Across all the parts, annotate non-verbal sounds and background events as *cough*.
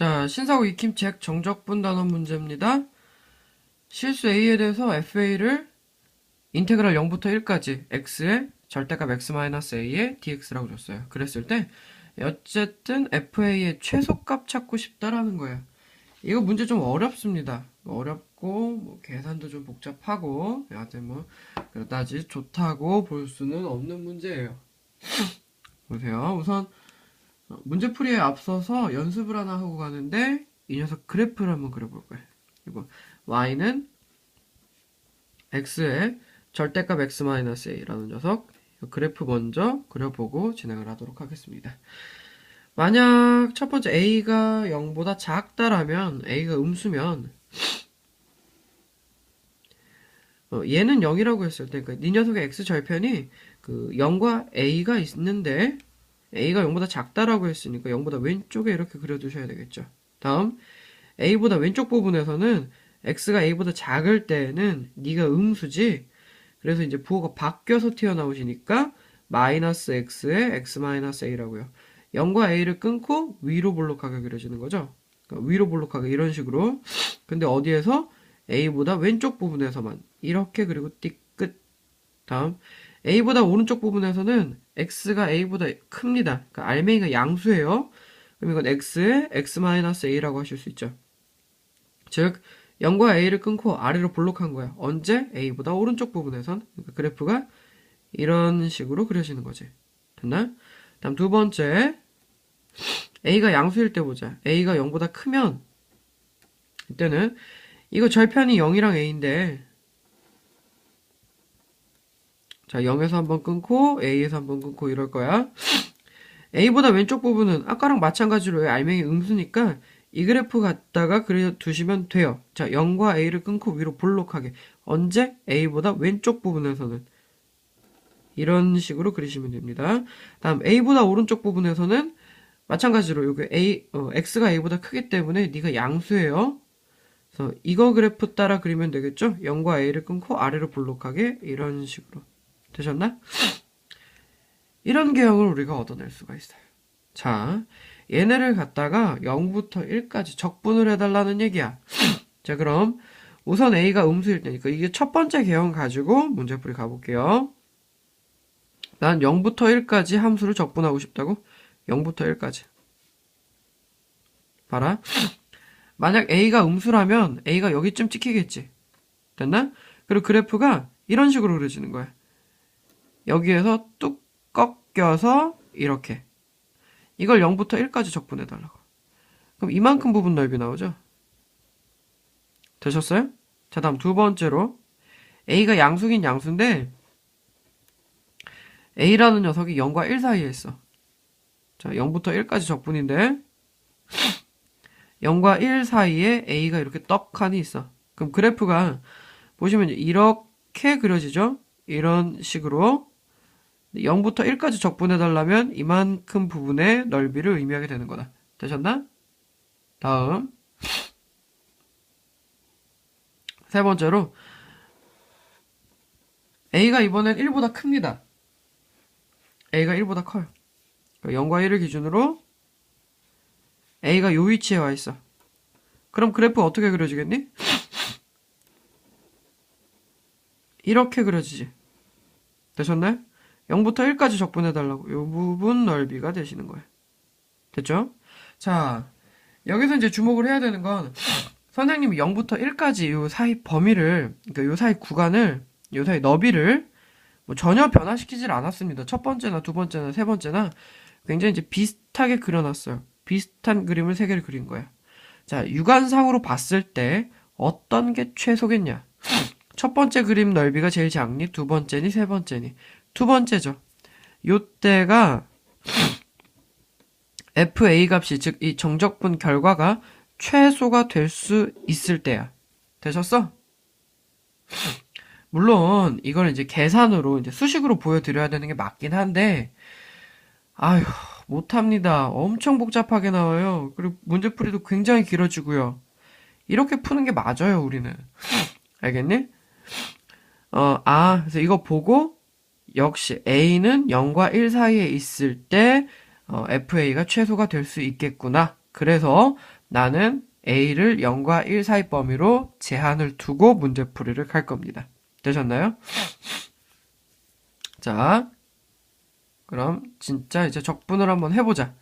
자, 신사고 익힘 책 정적분 단원 문제입니다. 실수 a에 대해서 fa를 인테그랄 0부터 1까지 x의 절대값 x-a에 dx라고 줬어요. 그랬을 때 어쨌든 fa의 최소값 찾고 싶다라는 거예요. 이거 문제 좀 어렵습니다. 어렵고 뭐 계산도 좀 복잡하고 여하튼 뭐 그다지 좋다고 볼 수는 없는 문제예요. *laughs* 보세요. 우선 어, 문제풀이에 앞서서 연습을 하나 하고 가는데 이 녀석 그래프를 한번 그려볼 거예요. 이거 y는 x의 절대값 x-a라는 녀석 그래프 먼저 그려보고 진행을 하도록 하겠습니다. 만약 첫 번째 a가 0보다 작다라면 a가 음수면 어, 얘는 0이라고 했을 때, 그러니까 이 녀석의 x 절편이 그 0과 a가 있는데 a가 0보다 작다라고 했으니까 0보다 왼쪽에 이렇게 그려두셔야 되겠죠. 다음 a보다 왼쪽 부분에서는 x가 a보다 작을 때는 네가 음수지. 그래서 이제 부호가 바뀌어서 튀어나오시니까 마이너스 x에 x 마이너스 a라고요. 0과 a를 끊고 위로 볼록하게 그려지는 거죠. 그러니까 위로 볼록하게 이런 식으로. 근데 어디에서 a보다 왼쪽 부분에서만 이렇게 그리고 띠 끝. 다음 a보다 오른쪽 부분에서는 x가 a보다 큽니다. 그러니까 알맹이가 양수예요. 그럼 이건 x에 x-a라고 하실 수 있죠. 즉 0과 a를 끊고 아래로 볼록한 거야. 언제? a보다 오른쪽 부분에선 그러니까 그래프가 이런 식으로 그려지는 거지. 됐나? 다음 두 번째 a가 양수일 때 보자. a가 0보다 크면 이때는 이거 절편이 0이랑 a인데 자 0에서 한번 끊고 a에서 한번 끊고 이럴 거야. a보다 왼쪽 부분은 아까랑 마찬가지로 알맹이 음수니까 이 그래프 갖다가 그려 두시면 돼요. 자, 0과 a를 끊고 위로 볼록하게. 언제? a보다 왼쪽 부분에서는 이런 식으로 그리시면 됩니다. 다음 a보다 오른쪽 부분에서는 마찬가지로 여기 a 어, x가 a보다 크기 때문에 네가 양수예요. 그래서 이거 그래프 따라 그리면 되겠죠? 0과 a를 끊고 아래로 볼록하게 이런 식으로 되셨나? 이런 개형을 우리가 얻어낼 수가 있어요. 자, 얘네를 갖다가 0부터 1까지 적분을 해달라는 얘기야. 자, 그럼 우선 a가 음수일 테니까 이게 첫 번째 개형 가지고 문제풀이 가볼게요. 난 0부터 1까지 함수를 적분하고 싶다고? 0부터 1까지. 봐라. 만약 a가 음수라면 a가 여기쯤 찍히겠지. 됐나? 그리고 그래프가 이런 식으로 그려지는 거야. 여기에서 뚝 꺾여서 이렇게. 이걸 0부터 1까지 적분해 달라고. 그럼 이만큼 부분 넓이 나오죠? 되셨어요? 자, 다음 두 번째로 a가 양수긴 양수인데 a라는 녀석이 0과 1 사이에 있어. 자, 0부터 1까지 적분인데 *sniffs* 0과 1 사이에 a가 이렇게 떡하니 있어. 그럼 그래프가 보시면 이렇게 그려지죠? 이런 식으로 0부터 1까지 적분해달라면 이만큼 부분의 넓이를 의미하게 되는 거다. 되셨나? 다음 세 번째로 a가 이번엔 1보다 큽니다. a가 1보다 커요. 0과 1을 기준으로 a가 요 위치에 와 있어. 그럼 그래프 어떻게 그려지겠니? 이렇게 그려지지. 되셨나요? 0부터 1까지 적분해달라고. 이 부분 넓이가 되시는 거예요. 됐죠? 자, 여기서 이제 주목을 해야 되는 건 선생님이 0부터 1까지 요 사이 범위를, 그러니까 요 사이 구간을, 요 사이 너비를 뭐 전혀 변화시키질 않았습니다. 첫 번째나 두 번째나 세 번째나 굉장히 이제 비슷하게 그려놨어요. 비슷한 그림을 세 개를 그린 거예요. 자, 육안상으로 봤을 때 어떤 게 최소겠냐? 첫 번째 그림 넓이가 제일 작니? 두 번째니? 세 번째니? 두 번째죠. 요때가 FA 값이 즉 이 정적분 결과가 최소가 될 수 있을 때야. 되셨어? 물론 이걸 이제 계산으로 이제 수식으로 보여드려야 되는 게 맞긴 한데 아휴 못합니다. 엄청 복잡하게 나와요. 그리고 문제풀이도 굉장히 길어지고요. 이렇게 푸는 게 맞아요, 우리는. 알겠니? 어, 아, 그래서 이거 보고 역시 A는 0과 1 사이에 있을 때 어, FA가 최소가 될 수 있겠구나. 그래서 나는 a를 0과 1 사이 범위로 제한을 두고 문제풀이를 할 겁니다. 되셨나요? 자, 그럼 진짜 이제 적분을 한번 해보자.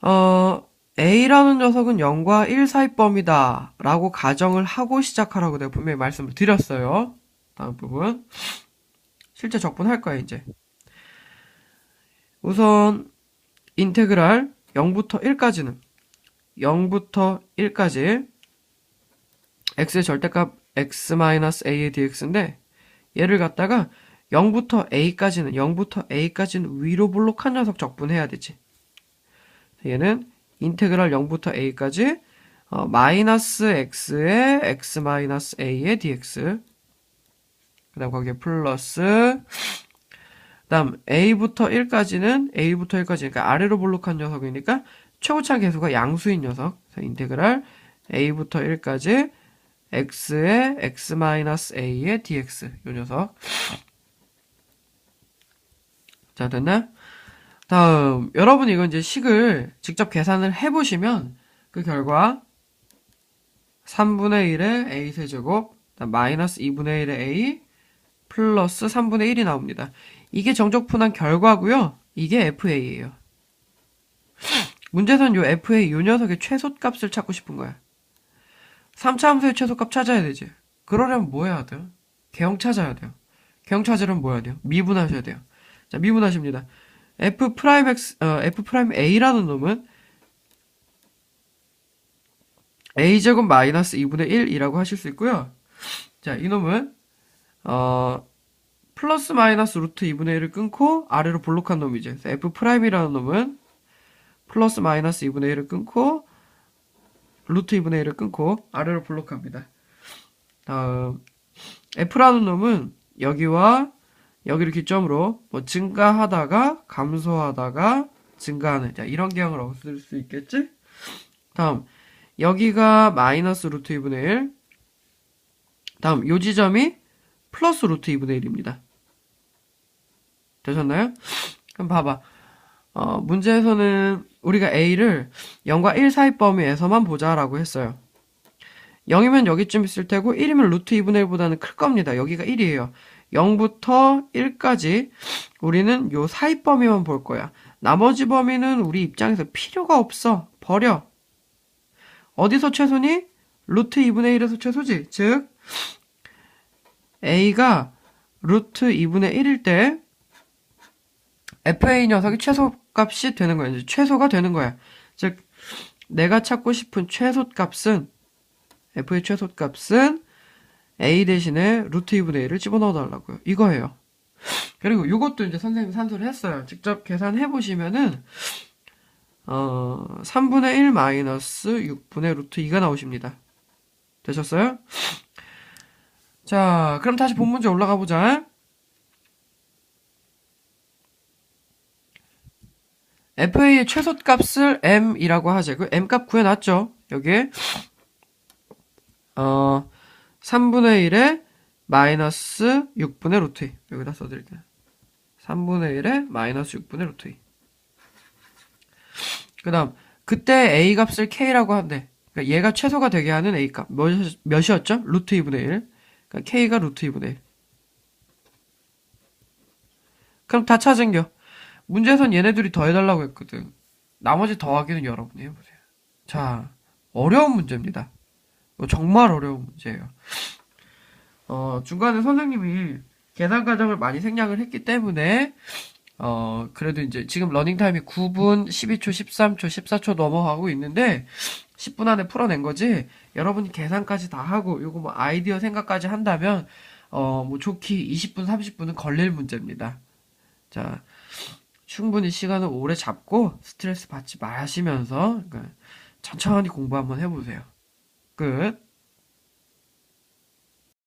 어, A라는 녀석은 0과 1 사이 범위다 라고 가정을 하고 시작하라고 내가 분명히 말씀을 드렸어요. 다음 부분. 실제 적분할 거야, 이제. 우선, 인테그랄 0부터 1까지는 0부터 1까지 x의 절대값 x-a의 dx인데 얘를 갖다가 0부터 a까지는 0부터 a까지는 위로 볼록한 녀석 적분해야 되지. 얘는 인테그랄 0부터 a까지 어, 마이너스 x의 x 마이너스 a의 dx 그 다음 거기에 플러스. 그 다음 a부터 1까지는 a부터 1까지 그러니까 아래로 볼록한 녀석이니까 최고차 계수가 양수인 녀석. 그래서 인테그랄 a부터 1까지 x의 x 마이너스 a의 dx 요 녀석. 자 됐나? 다음 여러분 이거 이제 식을 직접 계산을 해보시면 그 결과 3분의 1의 a 세제곱 마이너스 2분의 1의 a 플러스 3분의 1이 나옵니다. 이게 정적분한 결과고요. 이게 FA예요. 문제선 요 FA 요 녀석의 최소값을 찾고 싶은 거야. 3차 함수의 최소값 찾아야 되지. 그러려면 뭐 해야 돼요? 개형 찾아야 돼요. 개형 찾으려면 뭐 해야 돼요? 미분하셔야 돼요. 자, 미분하십니다. f 프라임 x 어, f 프라임 a라는 놈은 a 제곱 마이너스 2분의 1이라고 하실 수 있고요. 자, 이 놈은 어 플러스 마이너스 루트 2분의 1을 끊고 아래로 볼록한 놈이죠. f 프라임이라는 놈은 플러스 마이너스 2분의 1을 끊고 루트 2분의 1을 끊고 아래로 볼록합니다. 다음 f라는 놈은 여기와 여기를 기점으로 뭐 증가하다가 감소하다가 증가하는 자, 이런 개형을 얻을 수 있겠지? 다음 여기가 마이너스 루트 2분의 1 다음 요 지점이 플러스 루트 2분의 1입니다. 되셨나요? 그럼 봐봐. 어, 문제에서는 우리가 A를 0과 1 사이 범위에서만 보자라고 했어요. 0이면 여기쯤 있을 테고 1이면 루트 2분의 1보다는 클 겁니다. 여기가 1이에요. 0부터 1까지 우리는 요 사이 범위만 볼 거야. 나머지 범위는 우리 입장에서 필요가 없어. 버려. 어디서 최소니? 루트 2분의 1에서 최소지. 즉 A가 루트 2분의 1일 때 FA 녀석이 최소값이 되는 거야. 최소가 되는 거야. 즉 내가 찾고 싶은 최소값은 F의 최소값은 A 대신에 루트 2분의 1을 집어넣어 달라고요. 이거예요. 그리고 이것도 이제 선생님이 산수를 했어요. 직접 계산해 보시면은 어 3분의 1 마이너스 6분의 루트 2가 나오십니다. 되셨어요? 자, 그럼 다시 본 문제 올라가 보자. FA의 최소값을 M이라고 하자. 그 M값 구해놨죠? 여기에 어 3분의 1에 마이너스 6분의 루트 2 여기다 써드릴게요. 3분의 1에 마이너스 6분의 루트 2. 그 다음 그때 A 값을 K라고 한대. 그러니까 얘가 최소가 되게 하는 A 값 몇, 몇이었죠? 루트 2분의 1. K가 루트 2분의 1. 그럼 다 찾은겨. 문제에선 얘네 들이 더해달라고 했거든. 나머지 더하기는 여러분이 해보세요. 자, 어려운 문제입니다. 정말 어려운 문제예요. 어, 중간에 선생님이 계산 과정을 많이 생략을 했기 때문에, 어, 그래도 이제 지금 러닝 타임이 9분, 12초, 13초, 14초 넘어가고 있는데, 10분 안에 풀어낸 거지, 여러분이 계산까지 다 하고, 요거 뭐 아이디어 생각까지 한다면, 어, 뭐 좋기 20분, 30분은 걸릴 문제입니다. 자, 충분히 시간을 오래 잡고 스트레스 받지 마시면서, 그러니까 천천히 공부 한번 해보세요. 끝.